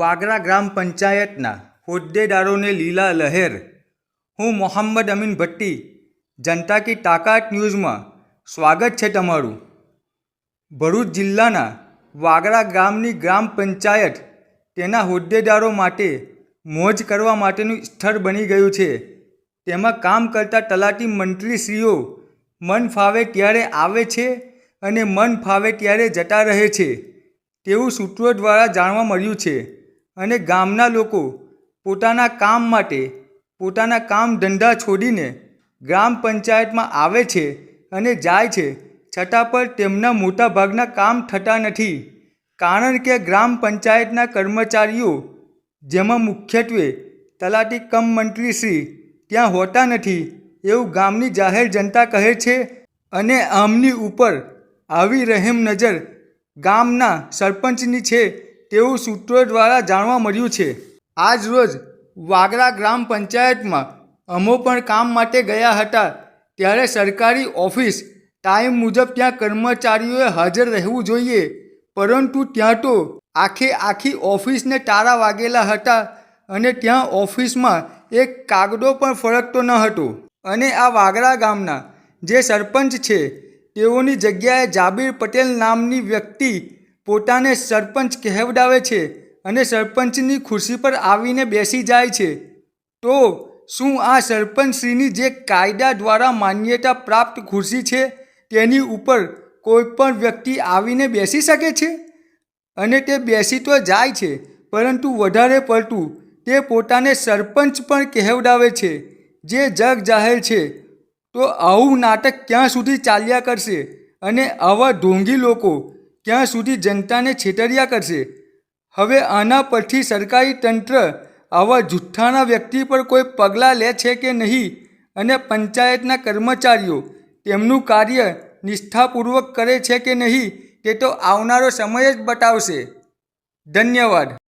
વાગરા ગ્રામ પંચાયતના હોદ્દેદારોને લીલા લહેર. હું મોહમ્મદ અમીન ભટ્ટી, જનતા કી તાકાત ન્યૂઝમાં સ્વાગત છે તમારું. ભરૂચ જિલ્લાના વાગરા ગામની ગ્રામ પંચાયત તેના હોદ્દેદારો માટે મોજ કરવા માટેનું સ્થળ બની ગયું છે. તેમાં કામ કરતા તલાટી મંત્રીશ્રીઓ મન ફાવે ત્યારે આવે છે અને મન ફાવે ત્યારે જતા રહે છે. તેવું સૂત્રો દ્વારા જાણવા મળ્યું છે. અને ગામના લોકો પોતાના કામ માટે પોતાના કામ ધંધા છોડીને ગ્રામ પંચાયતમાં આવે છે અને જાય છે. છતાં પણ તેમના મોટાભાગના કામ થતા નથી. કારણ કે ગ્રામ પંચાયતના કર્મચારીઓ, જેમાં મુખ્યત્વે તલાટી કમ મંત્રીશ્રી ત્યાં હોતા નથી એવું ગામની જાહેર જનતા કહે છે અને આમની ઉપર આવી રહેમ નજર ગામના સરપંચની છે. તેવું સૂત્રો દ્વારા જાણવા મળ્યું છે. આજ રોજ વાગરા ગ્રામ પંચાયતમાં અમો પણ કામ માટે ગયા હતા, ત્યારે સરકારી ઓફિસ ટાઈમ મુજબ ત્યાં કર્મચારીઓએ હાજર રહેવું જોઈએ, પરંતુ ત્યાં તો આખે આખી ઓફિસને તાળા વાગેલા હતા અને ત્યાં ઓફિસમાં એક કાગડો પણ ફરકતો ન હતો. અને આ વાગરા ગામના જે સરપંચ છે, તેઓની જગ્યાએ જાબીર પટેલ નામની વ્યક્તિ પોતાને સરપંચ કહેવડાવે છે અને સરપંચની ખુરશી પર આવીને બેસી જાય છે. તો શું આ સરપંચશ્રીની જે કાયદા દ્વારા માન્યતા પ્રાપ્ત ખુરશી છે તેની ઉપર કોઈ પણ વ્યક્તિ આવીને બેસી શકે છે? અને તે બેસી તો જાય છે, પરંતુ વધારે પડતું તે પોતાને સરપંચ પણ કહેવડાવે છે, જે જગ જાહેર છે. તો આવું નાટક ક્યાં સુધી ચાલ્યા કરશે? અને આવા ઢોંગી લોકો ક્યાં સુધી જનતાને છેતર્યા કરશે. હવે આના પરથી સરકારી તંત્ર આવા જુઠ્ઠાના વ્યક્તિ પર કોઈ પગલાં લે છે કે નહીં અને પંચાયતના કર્મચારીઓ તેમનું કાર્ય નિષ્ઠાપૂર્વક કરે છે કે નહીં તે તો આવનારો સમય જ બતાવશે. ધન્યવાદ.